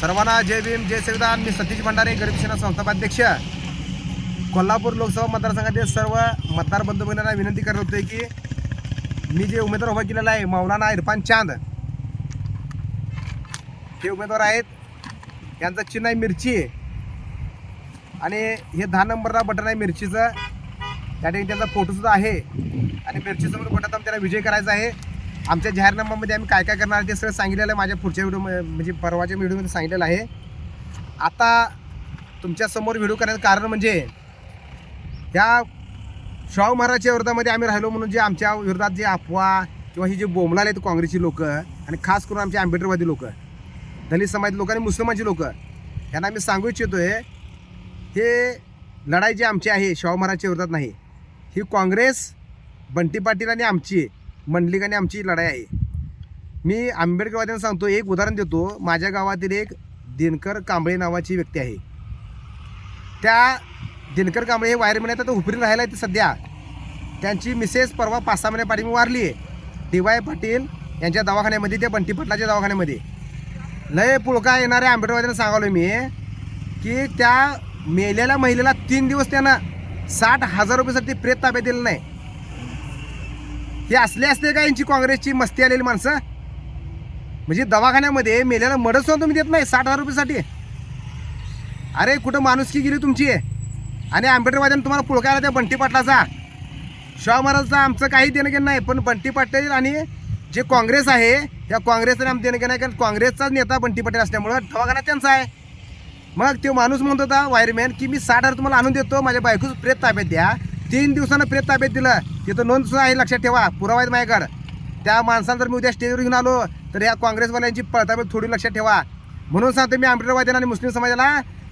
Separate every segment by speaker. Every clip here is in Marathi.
Speaker 1: सर्वांना जय भीम जय संविधान मी सतीश भंडारे गरीब सेना संस्थापाध्यक्ष. कोल्हापूर लोकसभा मतदारसंघातील सर्व मतदार बंधू भगिनींना विनंती करत होते की मी जे उमेदवार उभा केलेला आहे मौलाना इरफान चांद. हे उमेदवार आहेत. यांचं चिन्ह आहे मिरची. आणि हे दहा नंबरला बटन आहे मिरचीचं. त्या ठिकाणी त्यांचा फोटोसुद्धा आहे. आणि मिरचीचं बटन त्याला विजय करायचा आहे. आमच्या जाहीरनाम्यामध्ये आम्ही काय काय करणार ते सगळं सांगितलेलं आहे. माझ्या पुढच्या व्हिडिओ म्हणजे परवाच्या व्हिडिओमध्ये सांगितलेलं आहे. आता तुमच्यासमोर व्हिडिओ करण्याचं कारण म्हणजे ह्या शाहू महाराजच्या विरोधामध्ये आम्ही राहिलो म्हणून जे आमच्या विरोधात जे अफवा किंवा ही जे बोंबलाले आहेत काँग्रेसची लोक आणि खास करून आमचे आंबेडकरवादी लोक दलित समाज लोक आणि मुस्लिमांची लोक यांना आम्ही सांगू इच्छितोय हे लढाई जी आमची आहे शाहू महाराजच्या विरोधात नाही. ही काँग्रेस बंटी पाटील आणि आमची मंडलिक आणि आमची लढाई आहे. मी आंबेडकरवाद्यांना सांगतो एक उदाहरण देतो. माझ्या गावातील एक दिनकर कांबळे नावाची व्यक्ती आहे. त्या दिनकर कांबळे हे वायरमॅन आहेत आता हुपरी राहिला आहे ते सध्या. त्यांची मिसेस परवा पाच सहा महिन्या मी वारली आहे. डी वाय पाटील यांच्या दवाखान्यामध्ये त्या बंटीपटलाच्या दवाखान्यामध्ये. लय पुळका येणाऱ्या आंबेडकरवाद्यांना सांगालो मी की त्या मेलेल्या महिलेला तीन दिवस त्यांना साठ हजार रुपयासाठी प्रेत ताब्यात दिलं नाही. हे असले असते का यांची काँग्रेसची मस्ती आलेली माणसं? म्हणजे दवाखान्यामध्ये मेल्याला मडच सुद्धा तुम्ही देत नाही साठ हजार रुपयेसाठी. अरे कुठं माणुसकी गेली तुमची? आणि आंबेडकरवाद्यांनी तुम्हाला पुळकायला त्या बंटी पाटलाचा. शाहू महाराजचा आमचं काही देणं घेणं नाही पण बंटी पाटील आणि जे काँग्रेस आहे त्या काँग्रेसने आम देणं घेणं नाही कारण काँग्रेसचाच नेता बंटी पाटील असल्यामुळं दवाखाना त्यांचा आहे. मग तो माणूस म्हणत होता वायरमॅन की मी साठ हजार तुम्हाला आणून देतो माझ्या बायकोच प्रेत ताब्यात द्या. तीन दिवसानं प्रेत ताब्यात दिलं. तिथं नोंद सुद्धा आहे लक्षात ठेवा. पुरावा आहेत माझ्याकडं. त्या माणसाला जर मी उद्या स्टेजवर घेऊन आलो तर या काँग्रेसवाल्यांची पळताबळ थोडी लक्षात ठेवा. म्हणून सांगतो मी आंबेडकरवाद्यांना आणि मुस्लिम समाजाला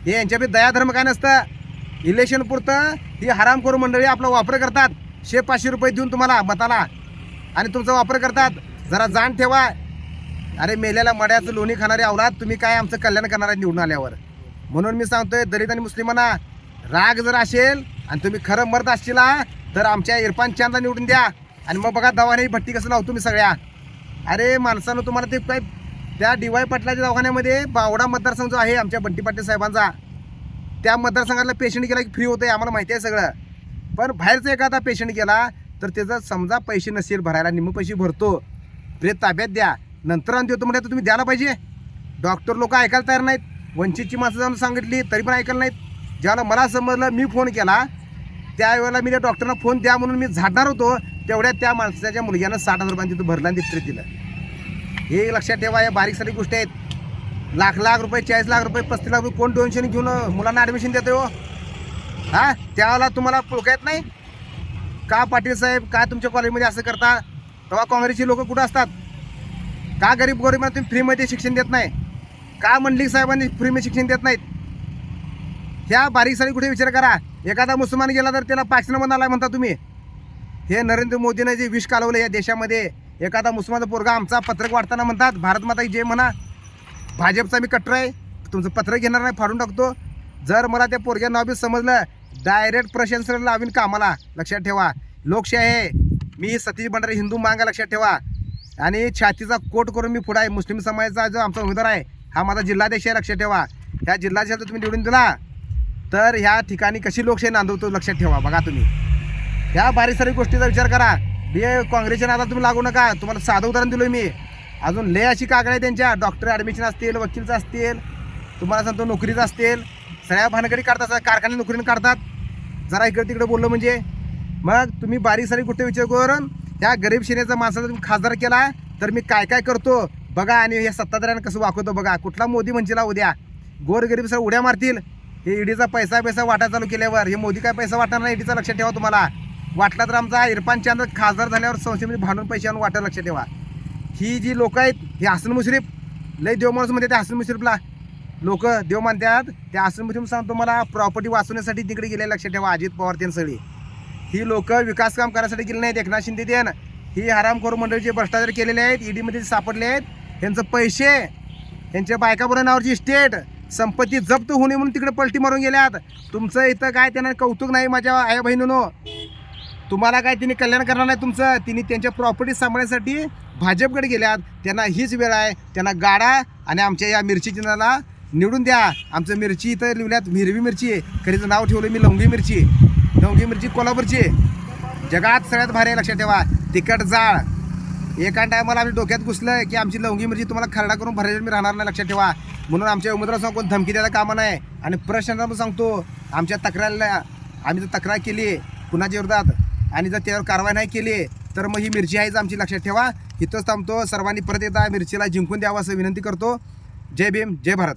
Speaker 1: हे यांच्यापैकी दयाधर्म काय नसतं? इलेक्शन पुरतं ही हरामखोर मंडळी आपला वापर करतात. शे पाचशे रुपये देऊन तुम्हाला मताला. आणि तुमचा वापर करतात. जरा जाण ठेवा. अरे मेल्याला मड्याचं लोणी खाणारे आवलात तुम्ही काय आमचं कल्याण करणार आहे निवडून आल्यावर? म्हणून मी सांगतोय दलित आणि मुस्लिमांना राग जर असेल आणि तुम्ही खरं मरत असशीला तर आमच्या इरफान चांदला निवडून द्या. आणि मग बघा दवाखान्याची भट्टी कसं लावतो मी सगळ्या. अरे माणसानं तुम्हाला ते काय त्या डी वाय पाटलाच्या दवाखान्यामध्ये बावडा मतदारसंघ जो आहे आमच्या बंटी पाटील साहेबांचा त्या मतदारसंघातला पेशंट गेला की फ्री होतं आम्हाला माहिती आहे सगळं. पण बाहेरचा एखादा पेशंट गेला तर त्याचं समजा पैसे नसेल भरायला निम्म पैसे भरतो. ते ताब्यात द्या. नंतर आणि देतो म्हणजे तुम्ही द्यायला पाहिजे. डॉक्टर लोक ऐकायला तयार नाहीत. वंचितची माणसं जाऊन सांगितली तरी पण ऐकायला नाहीत. ज्याला मला समजलं मी फोन केला. त्यावेळेला मी त्या डॉक्टरना फोन द्या म्हणून मी झाडणार होतो तेवढ्या त्या माणसाच्या मुलग्यानं साठ हजार रुपयांनी तिथं भरला आणि तिथे दिलं. हे लक्षात ठेवा या बारीक सारी गोष्टी आहेत. लाख लाख रुपये चाळीस लाख रुपये पस्तीस लाख रुपये कोण डोनेशन घेऊन मुलांना ॲडमिशन देतो हो? हां? त्यावेळेला तुम्हाला पुळका येत नाही? का पाटील साहेब का तुमच्या कॉलेजमध्ये असं करता? तेव्हा काँग्रेसची लोक कुठं असतात? का गरीब गरिबांना तुम्ही फ्रीमध्ये शिक्षण देत नाही? का मंडलिक साहेबांनी फ्रीमध्ये शिक्षण देत नाहीत? ह्या बारीक सारी कुठे विचार करा. एखादा मुसलमान गेला तर त्याला पाकिस्तानमध्ये आला म्हणता तुम्ही? हे नरेंद्र मोदीने जे विष कालवलं या देशामध्ये एखादा मुसलमानचा पोरगा आमचा पत्रक वाढताना म्हणतात भारत माता जे जय म्हणा. भाजपचा मी कट्टर आहे तुमचं पत्रक घेणार नाही फाडून टाकतो. जर मला त्या पोरग्या नाव बी समजलं डायरेक्ट प्रशासन लावीन कामाला. लक्षात ठेवा लोकशाही आहे. मी सतीश भंडारे हिंदू मांगा लक्षात ठेवा. आणि छातीचा कोट करून मी पुढे आहे. मुस्लिम समाजाचा जो आमचा उमेदवार आहे हा माझा जिल्हाध्यक्ष आहे लक्षात ठेवा. ह्या जिल्हाध्यक्ष तुम्ही निवडून दिला. तर ह्या ठिकाणी कशी लोकशाही नांदवतो लक्षात ठेवा बघा तुम्ही. ह्या बारीक सारी गोष्टीचा विचार करा. हे काँग्रेसच्या नादात तुम्ही लागू नका. तुम्हाला साधं उदाहरण दिलो मी. अजून लय अशी कागद आहे त्यांच्या. डॉक्टर ॲडमिशन असतील वकीलचं असतील तुम्हाला सांगतो नोकरीचं असतील. सगळ्या भानगडी काढतात कारखान्यात नोकरीनं काढतात. जरा इकडे तिकडे बोललो म्हणजे. मग तुम्ही बारीक सारी गोष्ट विचार करून ह्या गरीब श्रेणीचा माणसाचा तुम्ही खासदार केला तर मी काय काय करतो? बघा आणि या सत्ताधाऱ्यांना कसं वाकवतो बघा. कुठला मोदी म्हणजे उद्या? गोरगरीब सर उड्या मारतील. हे ईडीचा पैसा पैसा वाटा चालू केल्यावर हे मोदी काय पैसा वाटणार नाही ईडीचा लक्षात ठेवा तुम्हाला. वाटला तर आमचा इरफान चांद खासदार झाल्यावर संस्थेमध्ये भांडून पैसे आणून वाटा लक्षात ठेवा. ही जी लोक आहेत ही हसन मुश्रीफ लय देव माणूस म्हणते त्या हसन मुश्रीफला. लोक देव मानतात त्या हसन मुश्रीफ सांगतो मला प्रॉपर्टी वाचवण्यासाठी तिकडे गेले लक्षात ठेवा अजित पवार त्यांनी सगळी. ही लोक विकास काम करण्यासाठी गेले नाहीत एकनाथ शिंदे देन ही हरामखोर मंडळीचे भ्रष्टाचार केलेले आहेत ईडीमध्ये सापडले आहेत यांचं पैसे त्यांच्या बायका नावाची इस्टेट संपत्ती जप्त होणे म्हणून तिकडे पलटी मारून गेल्यात. तुमचं इथं काय त्यांना कौतुक नाही माझ्या आई बहिणीनो? तुम्हाला काय तिने कल्याण करणार नाही तुमचं? तिने त्यांच्या प्रॉपर्टी सांभाळण्यासाठी भाजपकडे गेल्यात. त्यांना हीच वेळ आहे. त्यांना गाडा आणि आमच्या या मिरची चिन्हाला निवडून द्या. आमचं मिरची इथं लिहिल्यात हिरवी मिरची खरीचं नाव ठेवलं मी लवंगी मिरची. लवंगी मिरची कोल्हापूरची जगात सगळ्यात भारी आहे लक्षात ठेवा. तिखट जाळ. एका टायमाला आम्ही डोक्यात घुसलं की आमची लवंगी मिरची तुम्हाला खरडा करून भरायला मी राहणार नाही लक्षात ठेवा. म्हणून आमच्या उमेदवार कोण धमकी द्यायला कामं नाही. आणि प्रश्न सांगतो आमच्या तक्रारीला आम्ही जर तक्रार केली कुणाच्या विरोधात आणि जर त्यावर कारवाई नाही केली तर मग ही मिरची आहेच आमची लक्षात ठेवा. इथंच थांबतो. सर्वांनी परत एकदा मिरचीला जिंकून द्यावं असं विनंती करतो. जय भीम जय भारत.